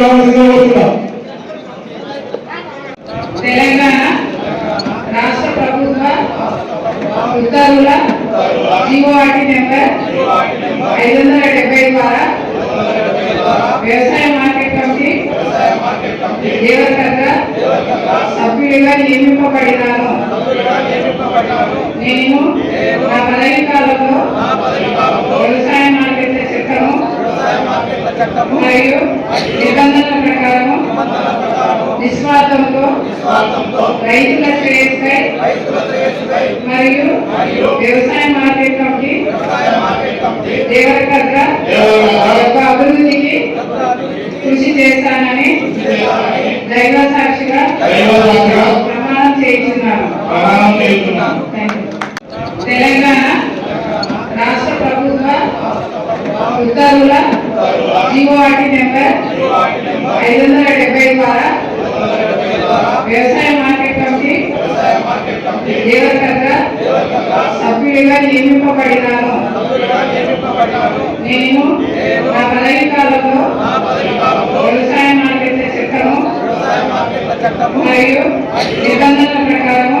Obrigado, చట్టము మరియు నిబంధనల ప్రకారము నిస్వార్థంతో రైతుల శ్రేయస్కై మరియు వ్యవసాయ మార్కెట్ కమిటీ దేవరకర్త యొక్క అభివృద్ధికి కృషి చేస్తానని దైవ సాక్షిగా ప్రమాణం చేయించున్నాను తెలంగాణ రాష్ట్ర ప్రభుత్వ ఉత్తర్వుల ఈ జీవోఆర్టీ నెంబర్ ఐదు వందల డెబ్బై ద్వారా వ్యవసాయ మార్కెట్ కమిటీ దేవకర్త సభ్యుడిగా నియమింపబడినాను. నేను నా పదవి కాలంలో వ్యవసాయ మార్కెట్ల చట్టము మరియు నిబంధనల ప్రకారము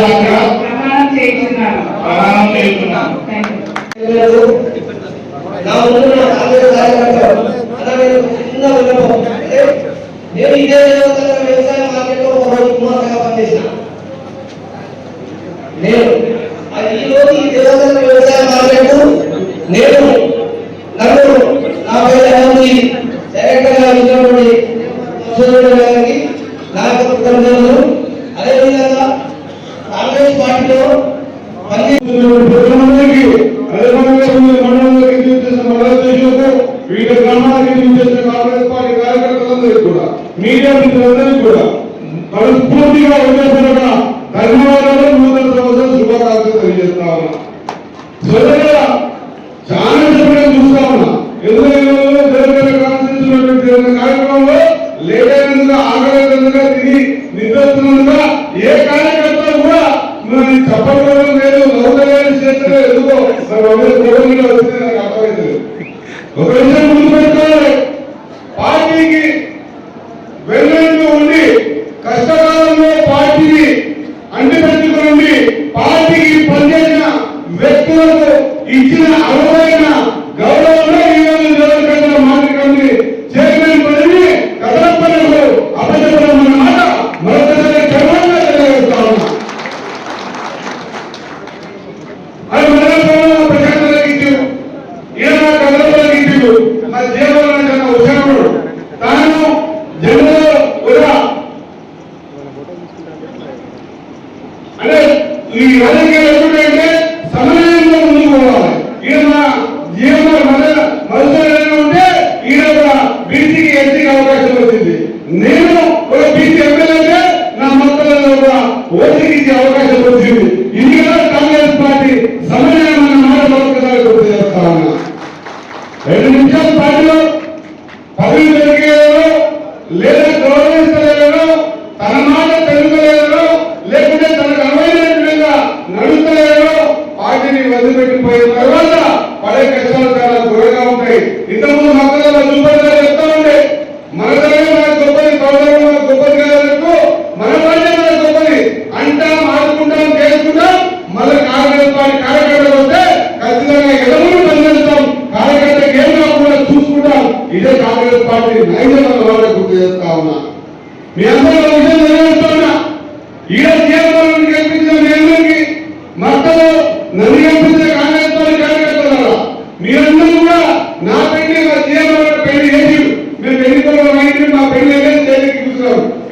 ఎంపీకి అవకాశం వచ్చింది. నేను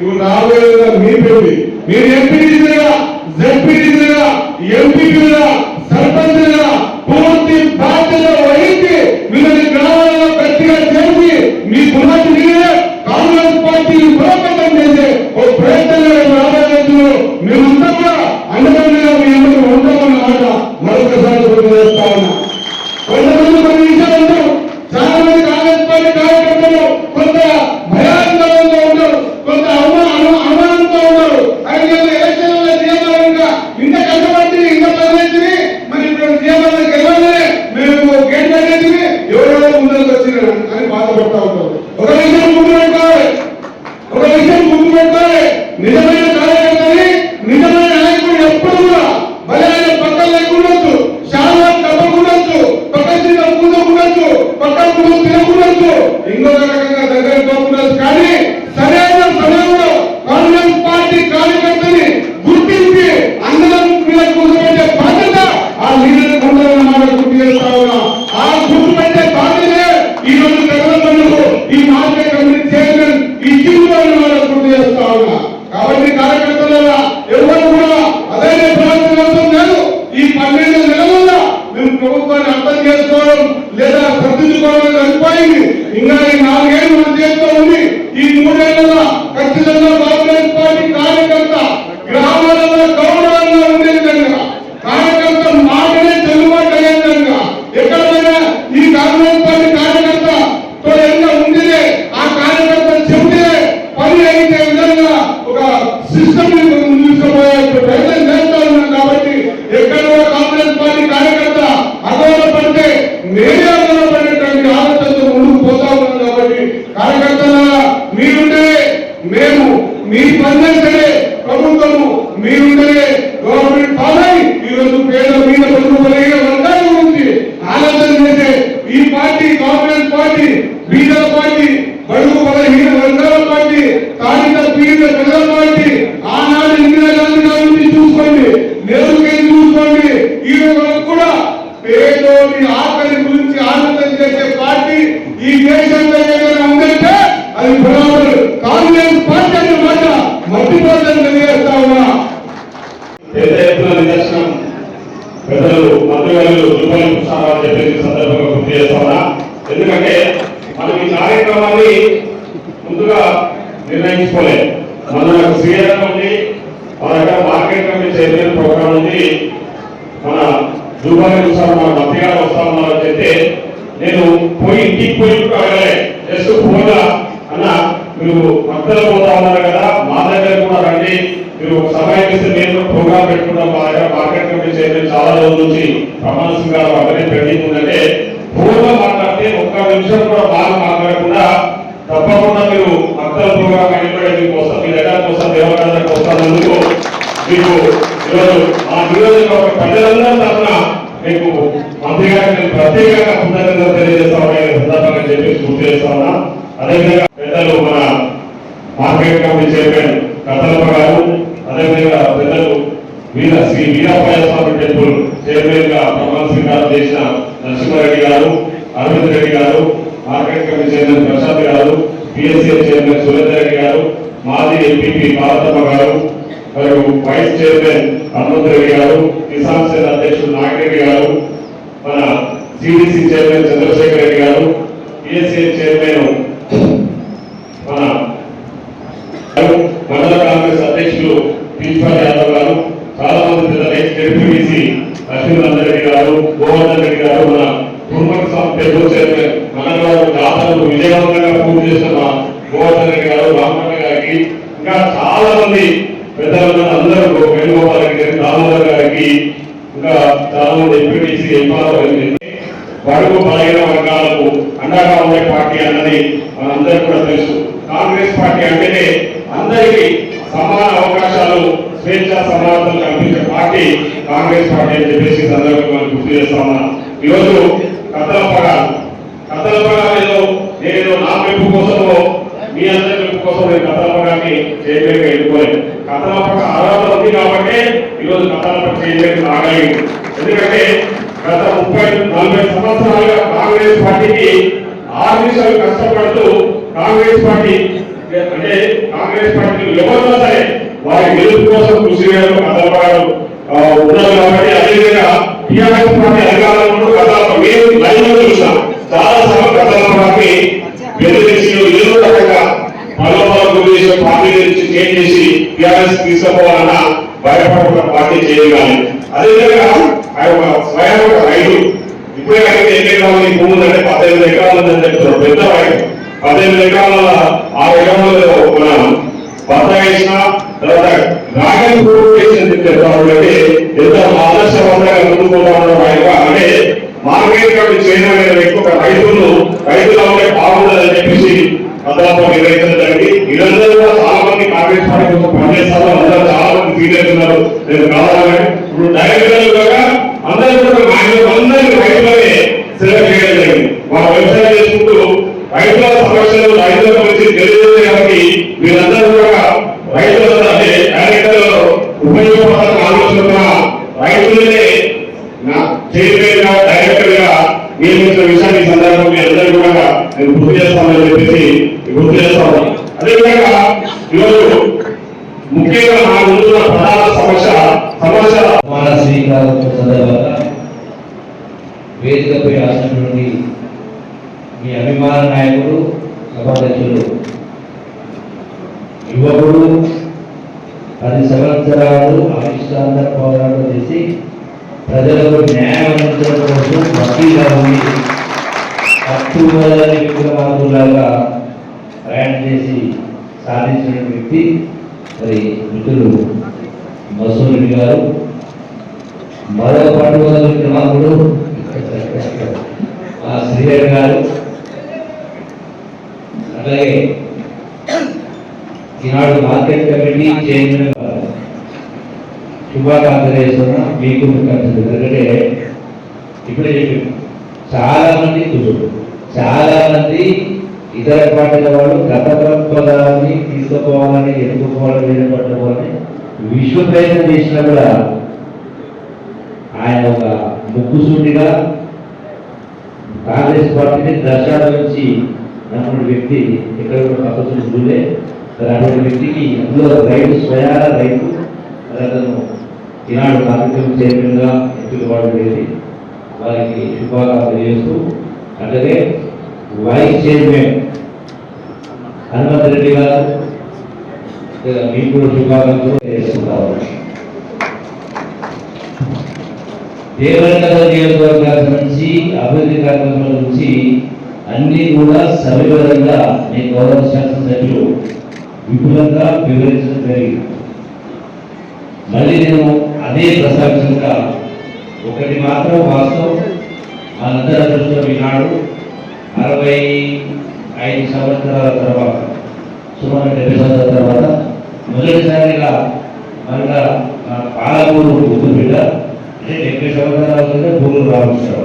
ఇవి నాలుగు మీ పెళ్ళి మీరు ఎంపీ ఒక నేను కూడా ప్రోగ్రామ్ పెట్టుకుంటాం మార్కెట్ కమిటీ చైర్మన్ చాలా రోజుల నుంచి ప్రమాణ సింగ్ గారు అందరినీ పెండింగ్ ఉందంటే ఫోన్లో మాట్లాడితే ఒక్క నిమిషం కూడా బాగా మాట్లాడకుండా తప్పకుండా మీరు భక్తుల ప్రోగ్రామ్ అయిపోయే మీకోసం మీ దగ్గర కోసం దేవాలయాల కోసం మీకు ఈరోజు మా నియోజకవర్గ ప్రజలందరూ తరఫున మీకు మంత్రి గారికి నేను ప్రత్యేకంగా కృతజ్ఞతలు తెలియజేస్తామని సందర్భంగా చెప్పి గుర్తు చేస్తా ఉన్నా. అదేవిధంగా పెద్దలు మన మార్కెట్ కమిటీ చైర్మన్ కథలప్ప గారు వీర శ్రీ వీరప్పయ్య స్వామి టెంపుల్ చైర్మన్గా ప్రమాణ స్వీకారం చేసిన నరసింహారెడ్డి గారు అరవింద్ రెడ్డి గారు మార్కెట్ కమిటీ చైర్మన్ ప్రసాద్ గారు పిఎస్సీ చైర్మన్ సురేందర్ రెడ్డి గారు మాజీ ఎంపీపీ పార్వతమ్మ గారు మరియు వైస్ చైర్మన్ హనుమంత్ రెడ్డి గారు కిసాన్ సేన అధ్యక్షుడు నాగిరెడ్డి గారు మన సిడిసి చైర్మన్ చంద్రశేఖర్ రెడ్డి గారు పిఎస్సీ చైర్మన్ మన మండల కాంగ్రెస్ అధ్యక్షులు ప్రిన్సిపల్ యాదవ్ గారు చాలా రెడ్డి గారు గోవర్ధన్ రెడ్డి గారు మన తుర్మక్ స్వామి టెంపుల్ చైర్మన్ విజయవంతంగా పూర్తి చేసిన గోవర్ధన్ రెడ్డి గారు రామకృష్ణ గారికి ఇంకా చాలా మంది అందరూ వేణుగోపాల్ రెడ్డి గారికి దామోదర్ గారికి ఇంకా చాలా మంది ఎంపీటీసీ ఎంఆర్ బడుగు బలహీన వర్గాలకు అండగా ఉండే పార్టీ అన్నది మనందరికీ కూడా తెలుసు. కాంగ్రెస్ పార్టీ అంటేనే అందరికీ సమాన అవకాశాలు స్వేచ్ఛ సమానతలు పార్టీ కాంగ్రెస్ పార్టీ అని చెప్పేసి సందర్భంగా గుర్తు చేస్తా ఉన్నా. ఈరోజు కథలపగా కథలపగా ఏదో నేను నా మెప్పు కోసమో మీ అందరి మెప్పు కోసం నేను కథలపగాన్ని చేయలేక ఎన్నుకోలేదు. కథలపగ అర్హత ఉంది కాబట్టి ఈరోజు కథలపగ చేయలేక రాగలిగింది ఎందుకంటే గత ముప్పై నలభై సంవత్సరాలుగా కాంగ్రెస్ పార్టీకి ఆర్మీసాలు కష్టపడుతూ కాంగ్రెస్ పార్టీ అంటే కాంగ్రెస్ పార్టీ ఎవరు సరే వారి గెలుపు కోసం కృషి చేయడం కథలపడారు ఉన్నారు కాబట్టి అదేవిధంగా టీఆర్ఎస్ పార్టీ అధికారంలో ఉన్న కథలప మేము లైవ్లో చూసాం. చాలా సార్లు కథలపడానికి బెదిరించి ఏదో రకంగా మరోమరో గురించి పార్టీ నుంచి చేంజ్ చేసి టీఆర్ఎస్ తీసుకుపోవాలన్నా భయపడకుండా పార్టీ చేయగాలి ఆదర్శవంతంగా ముందుకు అంటే మార్కెట్ కమిటీ చైర్మన్ రైతులు రైతులు ఉంటే బాగుండదని చెప్పేసి నిర్వహించడం జరిగింది. వీళ్ళందరూ కూడా చాలా మంది కాంగ్రెస్ పార్టీ కోసం పనిచేస్తారు. అందరూ చాలా మంది సీనియర్స్ అవుతున్నారు నేను కావాలని ఇప్పుడు డైరెక్టర్ కూడా అందరూ కూడా మాక్సిమం అందరికీ రైతులనే సెలెక్ట్ చేయడం జరిగింది వాళ్ళ వ్యవసాయం చేసుకుంటూ రైతుల కేంద్రంగా డైరెక్టర్గా నియమించిన విషయాన్ని సందర్భంగా మీ అందరూ కూడా నేను గుర్తు చేస్తామని చెప్పేసి గుర్తు చేస్తాము అదేవిధంగా ఈరోజు ముఖ్యంగా నా ముందున్న ప్రధాన సమస్య సమస్య ప్రమాణ స్వీకారం సందర్భంగా వేదికపై ఆసినటువంటి మీ అభిమాన నాయకుడు సభాధ్యక్షులు యువకుడు పది సంవత్సరాలు అవిష్టాంతర పోరాటం చేసి ప్రజలకు న్యాయం అందించడం కోసం వకీలుగా ఉండి అక్టోబర్ విక్రమార్కులాగా ప్రయాణం చేసి సాధించిన వ్యక్తి మరి మిత్రులు మసూరి గారు. మరో పండుగ విక్రమార్కుడు ఆ శ్రీహరి గారు. అలాగే ఈనాడు మార్కెట్ కమిటీ చైర్మన్ శుభాకాంక్షలు చేస్తున్నా మీకు కాంక్షలు ఎందుకంటే ఇప్పుడే చెప్పాను. చాలా మంది కూర్చోడు చాలా మంది ఇతర పార్టీల వాళ్ళు గత పరంపరాన్ని తీసుకుపోవాలని ఎన్నుకోవాలని వేయబట్టుకోవాలని విశ్వ ప్రయత్నం చేసినా కూడా ఆయన ఒక ముక్కుసూటిగా కాంగ్రెస్ పార్టీని దశాల నుంచి నమ్ముడు వ్యక్తి ఎక్కడ కూడా పక్కన చూసుకుంటే అటువంటి వ్యక్తికి అందులో రైతు స్వయాల రైతు అతను ఈనాడు కార్యక్రమం చైర్మన్గా ఎంపిక వాడు లేదు వారికి శుభాకాంక్షలు చేస్తూ అలాగే వైస్ చైర్మన్ హనుమంత్ రెడ్డి గారు ఇక మీకు కూడా శుభాకాంక్షలు చేస్తున్నారు దేవరకథ నియోజకవర్గాల నుంచి అభివృద్ధి కార్యక్రమాల నుంచి అన్ని కూడా సవివరంగా మీ గౌరవ శాసనసభ్యులు విపులంగా వివరించడం జరిగింది. మళ్ళీ నేను అదే ప్రస్తావించగా ఒకటి మాత్రం వాస్తవం. మనందరి దృష్టిలో ఈనాడు అరవై ఐదు సంవత్సరాల తర్వాత సుమారు డెబ్బై సంవత్సరాల తర్వాత మొదటిసారిగా మన పాలమూరు గుర్తు అంటే డెబ్బై సంవత్సరాల కింద భూములు రావచ్చు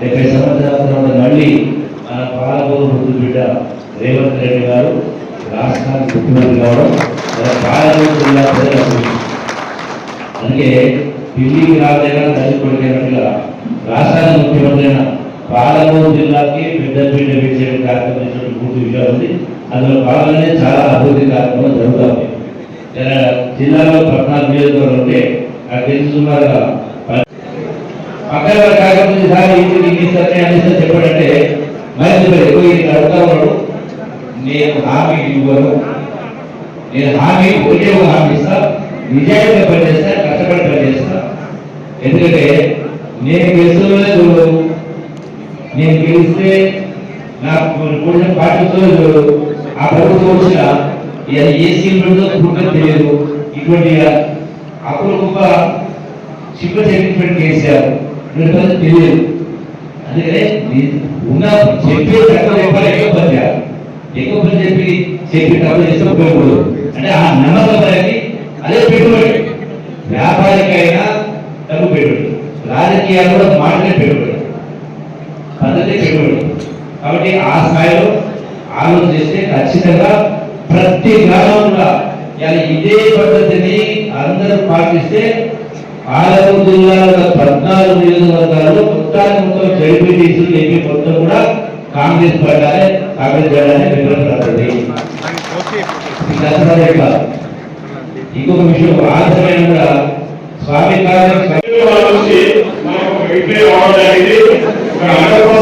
డెబ్బై సంవత్సరాల తర్వాత మళ్ళీ మన పాలమూరు గుర్తు రేవంత్ రెడ్డి గారు రాష్ట్రానికి ముఖ్యమంత్రి కావడం మన పాలమూరు జిల్లా ప్రజలకు అందుకే ఢిల్లీకి రాలేక తల్లి కొడుకున్నట్టుగా రాష్ట్రానికి ముఖ్యమంత్రి అయిన పాలమూరు జిల్లాకి పెద్దపీట వేసే కార్యక్రమం పూర్తి విషయాలు ఉంది. అందులో భాగంగానే చాలా అభివృద్ధి కార్యక్రమాలు జరుగుతాయి జిల్లాలో పద్నాలుగు నియోజకవర్గం ఉంటే నాకు తెలిసి సుమారుగా పక్కన ఉన్న కార్యక్రమం ఈసారి ఇంటికి ఇస్తానే అనిస్తే చెప్పాడంటే మరి ఎక్కువ ఇది అడుగుతా ఉన్నాడు నేను హామీ ఇవ్వను. నేను హామీ ఒకటే హామీ ఇస్తా. నిజాయితీగా పనిచేస్తా ఎందుకంటే నేను గెలుస్తున్నదే చూడు. నేను గెలిస్తే నాకు కూడిన పార్టీతో చూడు. ఆ ప్రభుత్వం వచ్చిన ఏ సీల్ పెడుతుందో పూర్తిగా తెలియదు. ఇటువంటి అప్పుడు గొప్ప చిన్న సెటిల్మెంట్ కేసీఆర్ తెలియదు. అందుకనే ఉన్న చెప్పే చట్టం ఎక్కువ ఎక్కువ పని చేయాలి. ఎక్కువ పని చెప్పి చెప్పి డబ్బులు చేస్తే ఉపయోగపడదు. అంటే ఆ నమ్మకం అనేది అదే పెట్టుబడి. వ్యాపారికైనా పెట్టుబడి రాజకీయాలు కూడా మాటలే పెట్టుబడి పద్ధతి పెట్టుబడి కాబట్టి ఆ స్థాయిలో ఆలోచన చేస్తే ఖచ్చితంగా ప్రతి గ్రామం కూడా ఇలా ఇదే పద్ధతిని అందరూ పాటిస్తే జిల్లాలో పద్నాలుగు నియోజకవర్గాల్లో మొత్తానికి మొత్తం జడ్పీటీసీ ఏపీ మొత్తం కూడా కాంగ్రెస్ పడాలి కాంగ్రెస్ జెండానే విగ్రహపడుతుంది ఇంకొక విషయం ఆలస్యమైన కూడా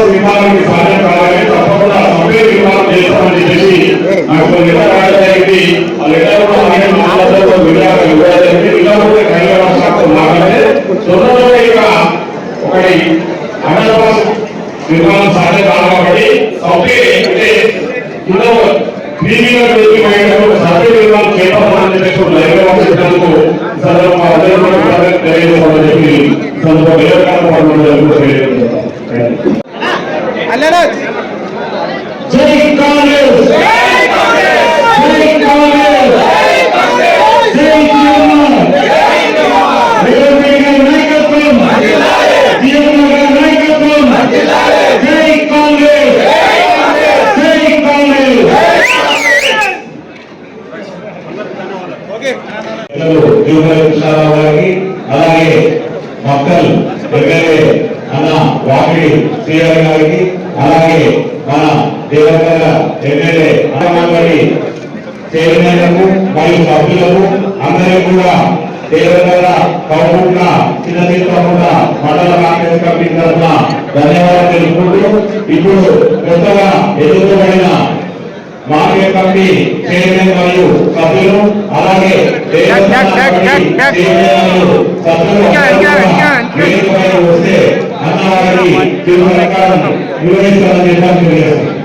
విభాగానికి సాధ్యం కావాలని తప్పకుండా సభ్యుల విభాగం చేస్తామని చెప్పేసి నాకు ఒక లెటర్ రావడం జరిగింది ఆ లెటర్ కూడా ఆయన మాట్లాడుతూ ఒక విభాగం ఇవ్వడం జరిగింది ఇలా కూడా కళ్యాణ శాఖతో మాట్లాడితే తొందరలో ఇక ఒకటి అండర్పాస్ విభాగం సాధ్యం కాదు కాబట్టి సభ్యులు అంటే ఇందులో క్రిమినల్ వ్యక్తిమైనటువంటి సభ్యుల విభాగం చేపట్టాలని చెప్పేసి ఒక లైవ్ పంపించినందుకు సందర్భంగా అందరూ కూడా కృతజ్ఞతలు తెలియజేస్తామని చెప్పి సందర్భంగా వివేకానంద పర్వంలో కూడా తెలియజేస్తాం జై కాంగ్రెస్ జై కాంగ్రెస్ జై జగన్ రేవంత్ రెడ్డి గారి నాయకత్వం జీవన్ గారి నాయకత్వం జై కాంగ్రెస్ జై కాంగ్రెస్ పిల్లలు జీవన కృష్ణారావు గారికి అలాగే మక్కల్ ఎమ్మెల్యే అన్న వాకిడి శ్రీహరి గారికి అలాగే మన దేవకర ఎమ్మెల్యే అన్నమాంగడి చైర్మన్లకు మరియు సభ్యులకు అందరికీ కూడా దేవకర కౌకుంట చిన్న తీర్థకుంట మండల కాంగ్రెస్ కమిటీ తరఫున ధన్యవాదాలు తెలుపుకుంటూ ఇప్పుడు కొత్తగా ఎన్నుకోబడిన మార్కెట్ కమిటీ చైర్మన్ మరియు సభ్యులు అలాగే వస్తే అన్నవారికి తిరుమల తెలియజేస్తున్నాను